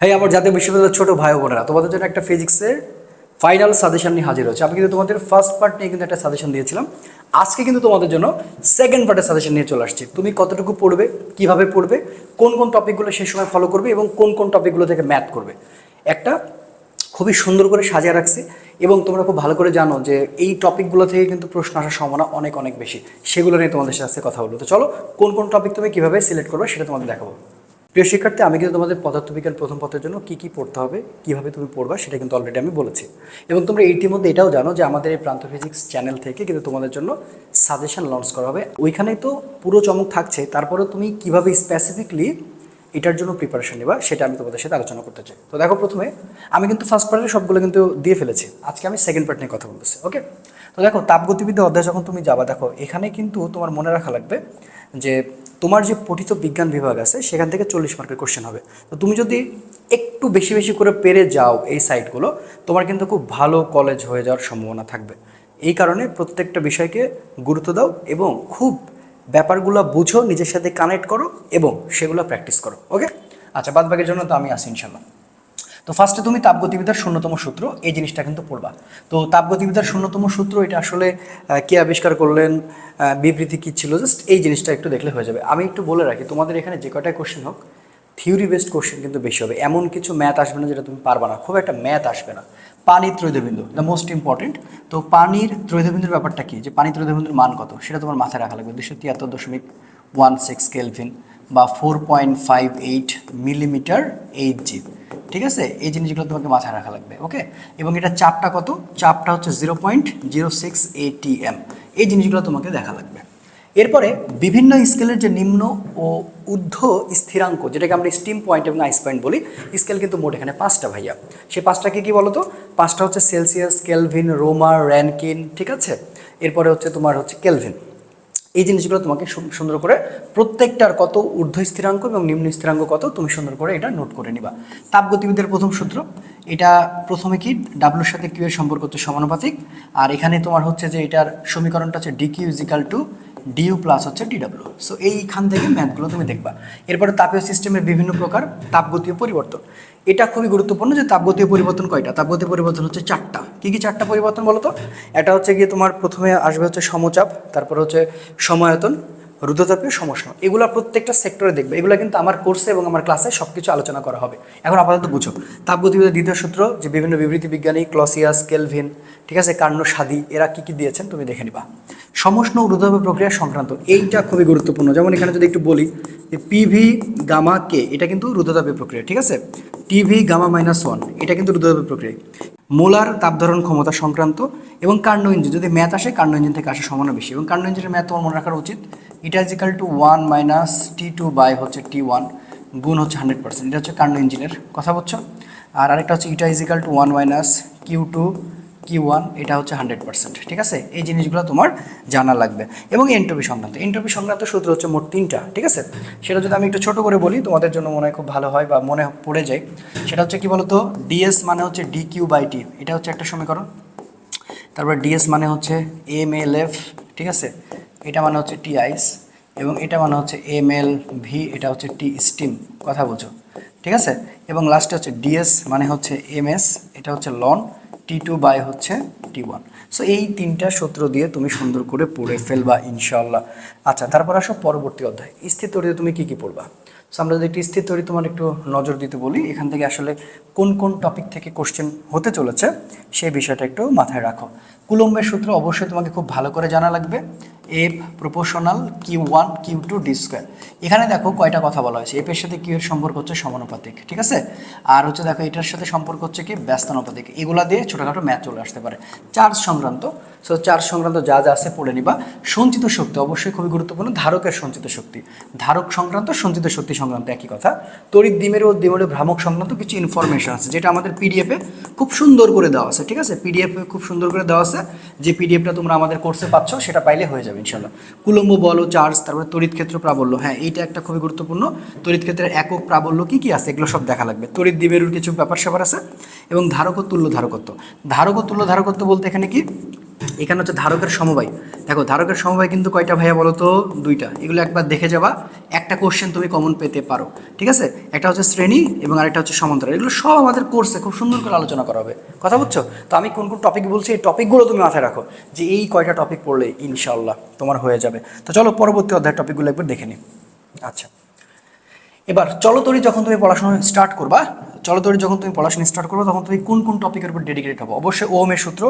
হ্যাঁ আমার জাতীয় বিশ্ববিদ্যালয়ের ছোট ভাই বোনেরা, তোমাদের জন্য একটা ফিজিক্সের ফাইনাল সাজেশন নিয়ে হাজির হচ্ছে আমি কিন্তু তোমাদের ফার্স্ট পার্ট নিয়ে কিন্তু একটা সাজেশন দিয়েছিলাম। আজকে কিন্তু তোমাদের জন্য সেকেন্ড পার্টের সাজেশন নিয়ে চলে আসছি। তুমি কতটুকু পড়বে, কীভাবে পড়বে, কোন কোন টপিকগুলো সেই সময় ফলো করবে এবং কোন কোন টপিকগুলো থেকে ম্যাথ করবে। একটা খুবই সুন্দর করে সাজিয়ে রাখছি এবং তোমরা খুব ভালো করে জানো যে এই টপিকগুলো থেকে কিন্তু প্রশ্ন আসার সম্ভাবনা অনেক অনেক বেশি। সেগুলো নিয়ে তোমাদের সাথে কথা বলব। তো চলো, কোন কোন টপিক তুমি কীভাবে সিলেক্ট করবে সেটা তোমাদের দেখাবো। প্রিয় শিক্ষার্থী, আমি কিন্তু তোমাদের পদার্থবিজ্ঞান প্রথম পত্রের জন্য কী কী পড়তে হবে, কীভাবে তুমি পড়বা সেটা কিন্তু অলরেডি আমি বলেছি। এবং তোমরা এইটির মধ্যে এটাও জানো যে আমাদের এই প্রান্ত ফিজিক্স চ্যানেল থেকে কিন্তু তোমাদের জন্য সাজেশন লঞ্চ করা হবে। ওইখানেই তো পুরো চমক থাকছে তারপরে তুমি কীভাবে স্পেসিফিকলি এটার জন্য প্রিপারেশন নেবা, সেটা আমি তোমাদের সাথে আলোচনা করতে চাই। তো দেখো প্রথমে, আমি কিন্তু ফার্স্ট পার্টে সবগুলো কিন্তু দিয়ে ফেলেছি। আজকে আমি সেকেন্ড পার্ট নিয়ে কথা বলতেছি ওকে তো দেখো, তাপগতিবিদ্যা অধ্যায় যখন তুমি যাবা, দেখো, এখানে কিন্তু তোমার মনে রাখা লাগবে যে তোমার যে পঠিত বিজ্ঞান বিভাগ আছে, সেখান থেকে চল্লিশ মার্কের কোশ্চেন হবে। তো তুমি যদি একটু বেশি বেশি করে পেরে যাও এই সাইটগুলো তোমার কিন্তু খুব ভালো কলেজ হয়ে যাওয়ার সম্ভাবনা থাকবে। এই কারণে প্রত্যেকটা বিষয়কে গুরুত্ব দাও এবং খুব ব্যাপারগুলো বুঝো, নিজের সাথে কানেক্ট করো এবং সেগুলো প্র্যাকটিস করো ওকে আচ্ছা বাদ বাকির জন্য তো আমি আসি ইনশাল্লাহ তো ফার্স্টে তুমি তাপগতিবিদ্যার শূন্যতম সূত্র, এই জিনিসটা কিন্তু পড়বা। তো তাপগতিবিদ্যার শূন্যতম সূত্র এটা আসলে কে আবিষ্কার করলেন বিবৃতি কী ছিল জাস্ট এই জিনিসটা একটু দেখলে হয়ে যাবে। আমি একটু বলে রাখি, তোমাদের এখানে যে কটা কোশ্চেন হোক থিওরি বেসড কোশ্চেন কিন্তু বেশি হবে। এমন কিছু ম্যাথ আসবে না যেটা তুমি পারবা না। খুব একটা ম্যাথ আসবে না। পানির ত্রৈধবিন্দু দ্য মোস্ট ইম্পর্টেন্ট তো পানির ত্রৈধবিন্দুর ব্যাপারটা কি? যে পানি ত্রৈধবিন্দুর মান কত? সেটা তোমার মাথায় রাখা লাগবে। দুশো তিয়াত্তর দশমিক ওয়ান সিক্স কেলভিন বা four point five eight millimetre eight G ঠিক আছে? এই জিনিসগুলো তোমাকে মাথায় রাখা লাগবে। ওকে? এবং এটা চাপটা কত? চাপটা হচ্ছে zero point zero six atm এই জিনিসগুলো তোমাকে দেখা লাগবে। এরপরে বিভিন্ন স্কেলের যে নিম্ন ও ঊর্ধ্ব স্থিরাঙ্ক, যেটাকে আমরা স্টিম পয়েন্ট এবং আইস পয়েন্ট বলি, স্কেল কিন্তু মোট এখানে পাঁচটা ভাইয়া। সেই পাঁচটাকে কি বলো তো পাঁচটা হচ্ছে সেলসিয়াস, কেলভিন, রোমার, র্যানকিন, ঠিক আছে? এরপরে হচ্ছে তোমার হচ্ছে কেলভিন। এই জিনিসগুলো তোমাকে সুন্দর করে প্রত্যেকটার কত ঊর্ধ্ব স্থিরাঙ্ক এবং নিম্ন স্থিরাঙ্ক কত, তুমি সুন্দর করে এটা নোট করে নিবা। তাপগতিবিদ্যার প্রথম সূত্র, এটা প্রথমে কি? ডাব্লুর সাথে কিউ এর সম্পর্ক হচ্ছে সমানুপাতিক। আর এখানে তোমার হচ্ছে যে এটার সমীকরণটা হচ্ছে D Q equal to D U plus হচ্ছে ডিডাব্লিউ সো এইখান থেকে ম্যাথগুলো তুমি দেখবা। এরপরে তাপীয় সিস্টেমের বিভিন্ন প্রকার তাপগতীয় পরিবর্তন। এটা খুবই গুরুত্বপূর্ণ যে তাপগতীয় পরিবর্তন কয়টা? তাপগতীয় পরিবর্তন হচ্ছে চারটা। কী কী চারটা পরিবর্তন বলো তো এটা হচ্ছে গিয়ে তোমার প্রথমে আসবে হচ্ছে সমচাপ, তারপর হচ্ছে সমায়তন রুদ্রতাপীয় সমস্যা এগুলো প্রত্যেকটা সেক্টরে দেখবে। এগুলো কিন্তু আমার কোর্সে এবং আমার ক্লাসে সব কিছু আলোচনা করা হবে। এখন আপাতত বুঝো তাপগতিবিদ্যার দ্বিতীয় সূত্র, যে বিভিন্ন বিবৃতি বিজ্ঞানী ক্লসিয়াস, কেলভিন, ঠিক আছে কার্ণ সাদি, এরা কি কি দিয়েছেন তুমি দেখে নিবা। সমষ্ণ রুদ্রতাপীয় প্রক্রিয়া সংক্রান্ত, এইটা খুবই গুরুত্বপূর্ণ। যেমন এখানে যদি একটু বলি, যে পিভি গামা কে এটা কিন্তু রুদ্রতাপীয় প্রক্রিয়া, ঠিক আছে? টিভি গামা মাইনাস ওয়ান এটা কিন্তু রুদ্রতাপীয় প্রক্রিয়া। মোলার তাপধারণ ক্ষমতা সংক্রান্ত এবং কার্ণ ইঞ্জিন, যদি ম্যাথ আসে কার্ণ ইঞ্জিন থেকে আসার সম্ভাবনা বেশি। এবং কার্ণ ইঞ্জিনের ম্যাথ তোমার মনে রাখা উচিত এটা equal to one minus T two by হচ্ছে টি ওয়ান গুণ হচ্ছে হান্ড্রেড পার্সেন্ট এটা হচ্ছে কার্ণ ইঞ্জিনের কথা বলছো। আর আরেকটা হচ্ছে eta equal to one minus Q two কি ওয়ান এটা হচ্ছে হান্ড্রেড পার্সেন্ট ঠিক আছে? এই জিনিসগুলো তোমার জানা লাগবে। এবং এনটপি সংক্রান্ত। এনটপি সংক্রান্ত সূত্র হচ্ছে মোট তিনটা, ঠিক আছে? সেটা যদি আমি একটু ছোট করে বলি, তোমাদের জন্য মনে হয় খুব ভালো হয় বা মনে পড়ে যায়। সেটা হচ্ছে কি বলতো? ডিএস মানে হচ্ছে ডি কিউ বাই টি এটা হচ্ছে একটা সমীকরণ। তারপর ডিএস মানে হচ্ছে এম এল এফ ঠিক আছে? এটা মানে হচ্ছে টি আইস এবং এটা মানে হচ্ছে এম এল ভি এটা হচ্ছে টি স্টিম কথা বোঝো। ঠিক আছে? এবং লাস্টে হচ্ছে ডিএস মানে হচ্ছে এম এস এটা হচ্ছে লন টি টু বাই হচ্ছে টি ওয়ান সো এই তিনটা সূত্র দিয়ে তুমি সুন্দর করে পড়ে ফেলবা ইনশাল্লাহ আচ্ছা তারপর আসো পরবর্তী অধ্যায়। স্থির তুমি কি কি পড়বা? সো আমরা যদি একটি স্থির তৈরি তোমার একটু নজর দিতে বলি। এখান থেকে আসলে কোন কোন টপিক থেকে কোশ্চেন হতে চলেছে, সেই বিষয়টা একটু মাথায় রাখো। কুলম্বের সূত্র অবশ্যই তোমাকে খুব ভালো করে জানা লাগবে। F proportional Q one Q two D square এখানে দেখো কয়টা কথা বলা হয়েছে। এফের সাথে কিউ এর সম্পর্ক হচ্ছে সমানুপাতিক, ঠিক আছে? আর হচ্ছে দেখো এটার সাথে সম্পর্ক হচ্ছে কি? ব্যস্তানুপাতিক। এগুলা দিয়ে ছোটোখাটো ম্যাথ চলে আসতে পারে। চার্জ সংক্রান্ত সো চার্জ সংক্রান্ত যা যা আছে পড়ে নিবা। সঞ্চিত শক্তি অবশ্যই খুবই গুরুত্বপূর্ণ, ধারকের সঞ্চিত শক্তি। ধারক সংক্রান্ত, সঞ্চিত শক্তি সংক্রান্ত একই কথা। তড়িৎ দ্বিমেরু ও দ্বিমেরু ভ্রামক সংক্রান্ত কিছু ইনফরমেশন আছে, যেটা আমাদের পিডিএফে খুব সুন্দর করে দেওয়া আছে, ঠিক আছে? পিডিএফে খুব সুন্দর করে দেওয়া আছে, যে পিডিএফটা তোমরা আমাদের কোর্সে পাচ্ছ, সেটা পাইলে হয়ে যাবে ইনশাল্লাহ কুলম্ব বল ও চার্জ, তারপরে তড়িৎ ক্ষেত্র প্রাবল্য হ্যাঁ এইটা একটা খুবই গুরুত্বপূর্ণ। তড়িৎ ক্ষেত্রের একক প্রাবল্য কি কি আছে, এগুলো সব দেখা লাগবে। তড়িৎ দ্বিমেরুর কিছু ব্যাপার স্যাপার আছে, এবং ধারক তুল্য ধারকত্ব। ধারক তুল্য ধারকত্ব বলতে এখানে কি? এখানে হচ্ছে ধারকের সমবায়। দেখো, ধারকের সমবায় কিন্তু কয়টা ভাইয়া বলো তো? দুইটা। এগুলো একবার দেখে যাবা। একটা কোশ্চেন তুমি কমন পেতে পারো। ঠিক আছে? একটা হচ্ছে শ্রেণি এবং আরেকটা হচ্ছে সমান্তরাল। এগুলো সব আমাদের কোর্সে খুব সুন্দর করে আলোচনা করা হবে। কথা বুঝছ? তো আমি কোন কোন টপিক বলছি, এই টপিকগুলো তুমি মাথায় রাখো যে এই কয়টা টপিক পড়লে ইনশাল্লাহ তোমার হয়ে যাবে। তো চলো পরবর্তী অধ্যায়ের টপিকগুলো একবার দেখে নিই আচ্ছা। এবার চলো চলতরি যখন তুমি পড়াশোনা স্টার্ট করবা চলতরি যখন তুমি পড়াশোনা স্টার্ট করবে, তখন তুমি কোন কোন টপিকের উপর ডেডিকেটেড হবে? অবশ্যই ওমের সূত্র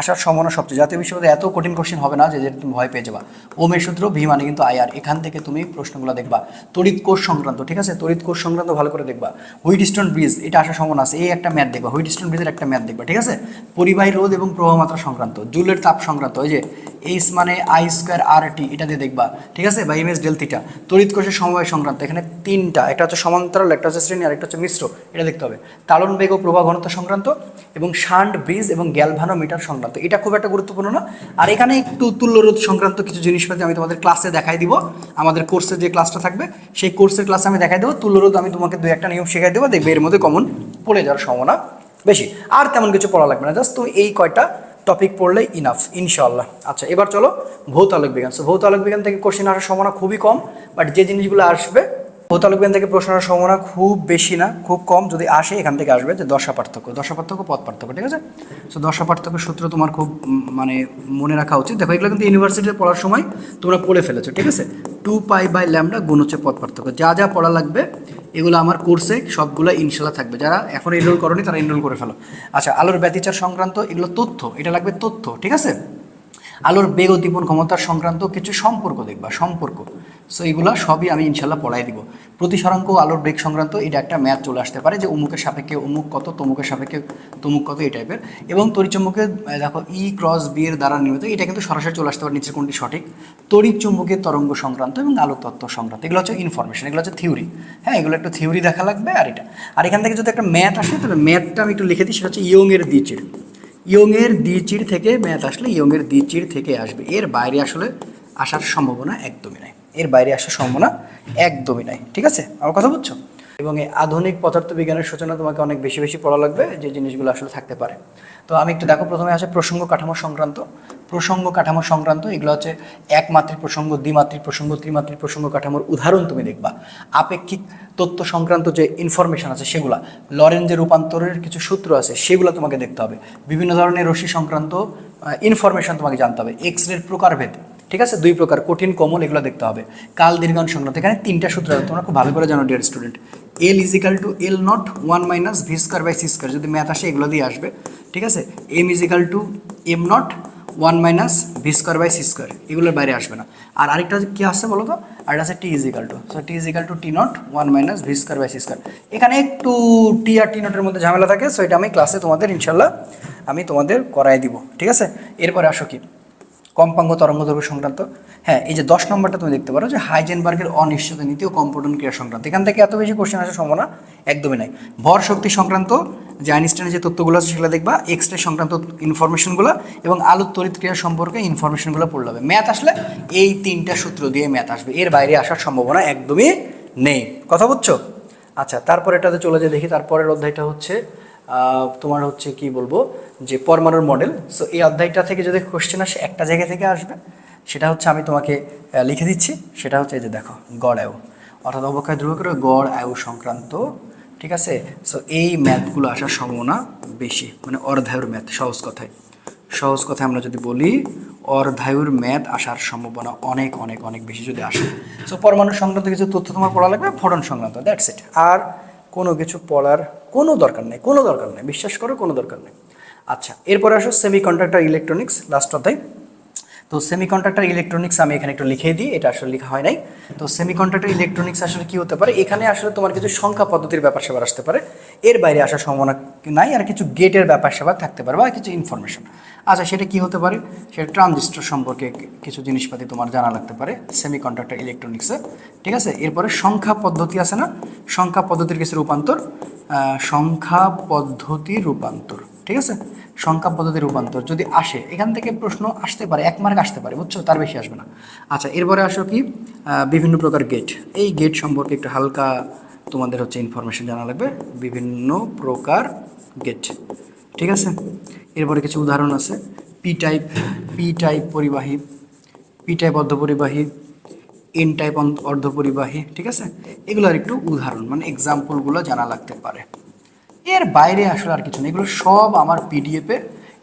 আসার সম্ভাবনা সবচেয়ে। জাতীয় বিশ্ববিদ্যালয়ে এত কঠিন কোশ্চেন হবে না যে যেটা তুমি ভয় পেয়ে যাবা। ওমের সূত্র, ভি মানে কিন্তু আয়ার এখান থেকে তুমি প্রশ্নগুলো দেখবা। তড়িৎ কোষ সংক্রান্ত, ঠিক আছে? তড়িৎ কোষ সংক্রান্ত ভালো করে দেখবা। হুইটস্টোন ব্রিজ, এটা আসার সম্ভাবনা আছে। এই একটা ম্যাথ দেখবা। হুইটস্টোন ব্রিজের একটা ম্যাথ দেখবা, ঠিক আছে? পরিবাহী রোধ এবং প্রবাহ মাত্রা সংক্রান্ত, জুলের তাপ সংক্রান্ত, ওই যে এইস মানে আই স্কোয়ার আর টি এটা দিয়ে দেখবা, ঠিক আছে? বা এম এস ডেল থিটা তড়িৎ কোষের সমবায় সংক্রান্ত, এখানে তিনটা, একটা হচ্ছে সমান্তরাল, একটা হচ্ছে শ্রেণি, আর একটা হচ্ছে মিশ্র, এটা দেখতে হবে। তালন বেগ ও প্রবাহ ঘনত্ব সংক্রান্ত এবং শান্ট, ব্রিজ এবং গ্যালভানোমিটার সংক্রান্ত। এটা খুব একটা গুরুত্বপূর্ণ না। আর এখানে একটু তুল্যরোধ সংক্রান্ত কিছু জিনিসপাতি আমি তোমাদের ক্লাসে দেখাই দিব। আমাদের কোর্সের যে ক্লাসটা থাকবে, সেই কোর্সের ক্লাসে আমি দেখাই দেবো। তুল্যরোধ আমি তোমাকে দু একটা নিয়ম শেখাই দেবো। দেখবে এর মধ্যে কমন পড়ে যাওয়ার সম্ভাবনা বেশি। আর তেমন কিছু পড়া লাগবে না। জাস্ট তুমি এই কয়টা টপিক পড়লে ইনাফ ইনশাল্লাহ আচ্ছা এবার চলো ভৌত আলোক বিজ্ঞান সো ভৌত আলোক বিজ্ঞান থেকে কোশ্চেন আসার সম্ভাবনা খুবই কম বাট যে জিনিসগুলো আসবে আলোক থেকে প্রশ্ন আসার সম্ভাবনা খুব বেশি না, খুব কম। যদি আসে, এখান থেকে আসবে যে দশা পার্থক্য। দশা পার্থক্য, পথ পার্থক্য, ঠিক আছে? সো দশা পার্থক্য সূত্র তোমার খুব মানে মনে রাখা উচিত। দেখো, এগুলো কিন্তু ইউনিভার্সিটিতে পড়ার সময় তোমরা পড়ে ফেলেছো, ঠিক আছে? টু পাই বাই ল্যামডা গুণ হচ্ছে পথ পার্থক্য। যা যা পড়া লাগবে, এগুলো আমার কোর্সে সবগুলো ইনশাল্লাহ থাকবে। যারা এখন এনরোল করনি, তারা এনরোল করে ফেলো। আচ্ছা আলোর ব্যতিচার সংক্রান্ত এগুলো তথ্য, এটা লাগবে তথ্য, ঠিক আছে? আলোর বেগ উদ্দীপন ক্ষমতার সংক্রান্ত কিছু সম্পর্ক দেখবা, সম্পর্ক। সো এগুলো সবই আমি ইনশাল্লাহ পড়াই দিব। প্রতিসরাঙ্ক আলোর বেগ সংক্রান্ত এটা একটা ম্যাথ চলে আসতে পারে যে অমুকের সাপেক্ষে অমুক কত তমুকের সাপেক্ষে তমুক কত এই টাইপের এবং তড়িৎচুম্বকের আহ, দেখো ই ক্রস বি এর দ্বারা নির্মিত এটা কিন্তু সরাসরি চলে আসতে পারে নিচের কোনটি সঠিক। তড়িৎ চুম্বকের তরঙ্গ সংক্রান্ত এবং আলোক তত্ত্ব সংক্রান্ত। এগুলো হচ্ছে ইনফরমেশন এগুলো হচ্ছে থিওরি হ্যাঁ এগুলো একটু থিওরি দেখা লাগবে আর এটা। আর এখান থেকে যদি একটা ম্যাথ আসে তাহলে ম্যাথটা আমি একটু লিখে দিই সেটা হচ্ছে ইয়ংয়ের দ্বিচির ইয়ংয়ের দ্বিচির থেকে ম্যাথ আসলে ইয়ংয়ের দ্বিচির থেকে আসবে। এর বাইরে আসলে আসার সম্ভাবনা একদমই নাই। এর বাইরে আসার সম্ভাবনা একদমই নাই। ঠিক আছে? আমার কথা বুঝছ? এবং এই আধুনিক পদার্থবিজ্ঞানের সূচনা তোমাকে অনেক বেশি বেশি পড়া লাগবে, যে জিনিসগুলো আসলে থাকতে পারে। তো আমি একটু দেখো, প্রথমে আসে প্রসঙ্গ কাঠামো সংক্রান্ত। প্রসঙ্গ কাঠামো সংক্রান্ত, এগুলো হচ্ছে একমাত্রিক প্রসঙ্গ, দ্বিমাত্রিক প্রসঙ্গ, ত্রিমাত্রিক প্রসঙ্গ কাঠামোর উদাহরণ তুমি দেখবা। আপেক্ষিক তথ্য সংক্রান্ত যে ইনফরমেশন আছে সেগুলা লরেঞ্জের রূপান্তরের কিছু সূত্র আছে সেগুলো তোমাকে দেখতে হবে। বিভিন্ন ধরনের রশ্মি সংক্রান্ত ইনফরমেশন তোমাকে জানতে হবে। এক্স রের প্রকারভেদ। ঠিক আছে? দুই প্রকার, কঠিন, কমল, এগুলো দেখতে হবে। কাল দীর্ঘান সংক্রান্ত, এখানে তিনটা সূত্র তোমরা খুব ভালো করে জানো dear student L equal to L nought one minus V square by C square যদি ম্যাথ আসে, এগুলো দিয়ে আসবে। ঠিক আছে? M equal to M nought one minus V square by C square এগুলোর বাইরে আসবে না। আর আরেকটা কি আসছে বলো তো আর আছে T equal to so T equal to T nought one minus V square by C square এখানে একটু টি আর টি নটের মধ্যে ঝামেলা থাকে সো এটা আমি ক্লাসে তোমাদের ইনশাল্লাহ আমি তোমাদের করাই দিব। ঠিক আছে? এরপরে আসো কি? কম্পাঙ্গ তরঙ্গ দৈর্ঘ্য সংক্রান্ত। হ্যাঁ এই যে দশ নম্বরটা তুমি দেখতে পারো যে হাইজেনবার্গের অনিশ্চিত নীতি ও কম্পোটন ক্রিয়া সংক্রান্ত। এখান থেকে এত বেশি কোশ্চেন আসার সম্ভাবনা একদমই নাই। ভর শক্তি সংক্রান্ত যে আইনস্টাইনের যে তথ্যগুলো আছে সেগুলো দেখবা এক্সরে সংক্রান্ত ইনফরমেশনগুলো এবং আলোর তড়িৎ ক্রিয়া সম্পর্কে ইনফরমেশনগুলো পড়লে হবে ম্যাথ আসলে এই তিনটা সূত্র দিয়ে ম্যাথ আসবে। এর বাইরে আসার সম্ভাবনা একদমই নেই। কথা বুঝছ? আচ্ছা তারপর এটাতে চলে যায় দেখি। তারপরের অধ্যায়টা হচ্ছে তোমার হচ্ছে কি বলব, যে পরমাণুর মডেল সো এই অধ্যায়টা থেকে যদি কোশ্চেন আসে, একটা জায়গা থেকে আসবে। সেটা হচ্ছে আমি তোমাকে লিখে দিচ্ছি, সেটা হচ্ছে এই যে দেখো, গড় আয়ু। অর্থাৎ অবক্ষয় ধ্রুব করে গড় আয়ু সংক্রান্ত, ঠিক আছে? সো এই ম্যাথগুলো আসার সম্ভাবনা বেশি মানে অর্ধায়ুর ম্যাথ সহজ কথায়। সহজ কথায় আমরা যদি বলি, অর্ধায়ুর ম্যাথ আসার সম্ভাবনা অনেক অনেক অনেক বেশি যদি আসে। সো পরমাণু সংক্রান্ত কিছু তথ্য তোমার পড়া লাগবে, ফোটন সংক্রান্ত দ্যাটস ইট আর কোনো কিছু পড়ার কোনো দরকার নেই, কোনো দরকার নেই, বিশ্বাস করো কোনো দরকার নেই। আচ্ছা এরপরে আসো সেমি কন্ডাক্টর ইলেকট্রনিক্স লাস্ট অধ্যায়। তো সেমি সেমিকন্ডাক্টর ইলেকট্রনিক্স আমি এখানে একটু লিখে দিই, এটা আসলে লেখা হয় নাই। তো সেমি সেমিকন্ডাক্টর ইলেকট্রনিক্স আসলে কি হতে পারে? এখানে আসলে তোমার কিছু সংখ্যা পদ্ধতির ব্যাপার সেবার আসতে পারে। এর বাইরে আসার সম্ভাবনা নাই, আর কিছু গেটের ব্যাপার স্যাপার থাকতে পারে বা কিছু ইনফরমেশন আচ্ছা সেটা কি হতে পারে? সেটা ট্রানজিস্টর সম্পর্কে কিছু জিনিসপাতি তোমার জানা লাগতে পারে সেমিকন্ডাক্টর ইলেকট্রনিক্সে ঠিক আছে? এরপরে সংখ্যা পদ্ধতি আছে না? সংখ্যা পদ্ধতির কিছু রূপান্তর? সংখ্যা পদ্ধতির রূপান্তর। ঠিক আছে? সংখ্যা পদ্ধতি রূপান্তর যদি আসে, এখান থেকে প্রশ্ন আসতে পারে, এক মার্ক আসতে পারে, বুঝছ? তার বেশি আসবে না। আচ্ছা এরপরে আসো কি? বিভিন্ন প্রকার গেট এই গেট সম্পর্কে একটু হালকা তোমাদের হচ্ছে ইনফরমেশন জানা লাগবে। বিভিন্ন প্রকার গেট ঠিক আছে? এরপরে কিছু উদাহরণ আছে। পি টাইপ পি টাইপ পরিবাহী পি টাইপ অর্ধপরিবাহী এন টাইপ অর্ধপরিবাহী, ঠিক আছে? এগুলোর একটু উদাহরণ মানে এক্সাম্পলগুলো জানা লাগতে পারে। এর বাইরে আসলে আর কিছু নেই। এগুলো সব আমার পিডিএফে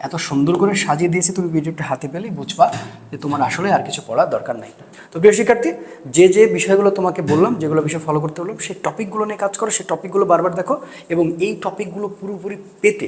এত সুন্দর করে সাজিয়ে দিয়েছে তুমি পিডিএফটা হাতে পেলেই বুঝবা যে তোমার আসলে আর কিছু পড়ার দরকার নাই। তো প্রিয় শিক্ষার্থী, যে যে বিষয়গুলো তোমাকে বললাম, যেগুলো বিষয় ফলো করতে বললাম, সেই টপিকগুলো নিয়ে কাজ করো, সেই টপিকগুলো বারবার দেখো এবং এই টপিকগুলো পুরোপুরি পেতে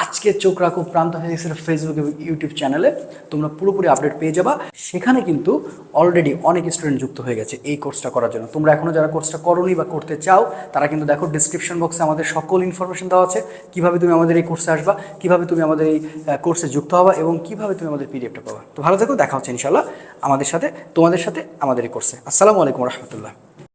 আজকে চোখ রাখো প্রান্ত ফিজিক্সের ফেসবুক এবং ইউটিউব চ্যানেলে তোমরা পুরোপুরি আপডেট পেয়ে যাবা। সেখানে কিন্তু অলরেডি অনেক স্টুডেন্ট যুক্ত হয়ে গেছে এই কোর্সটা করার জন্য। তোমরা এখনও যারা কোর্সটা করোনি বা করতে চাও, তারা কিন্তু দেখো ডিসক্রিপশন বক্সে আমাদের সকল ইনফরমেশন দেওয়া আছে। কীভাবে তুমি আমাদের এই কোর্সে আসবা, কীভাবে তুমি আমাদের এই কোর্সে যুক্ত হবা এবং কীভাবে তুমি আমাদের পিডিএফটা পাবা। তো ভালো থেকো, দেখা হচ্ছে ইনশাল্লাহ আমাদের সাথে, তোমাদের সাথে আমাদের এই কোর্সে আসসালামু আলাইকুম রহমতুল্লাহ।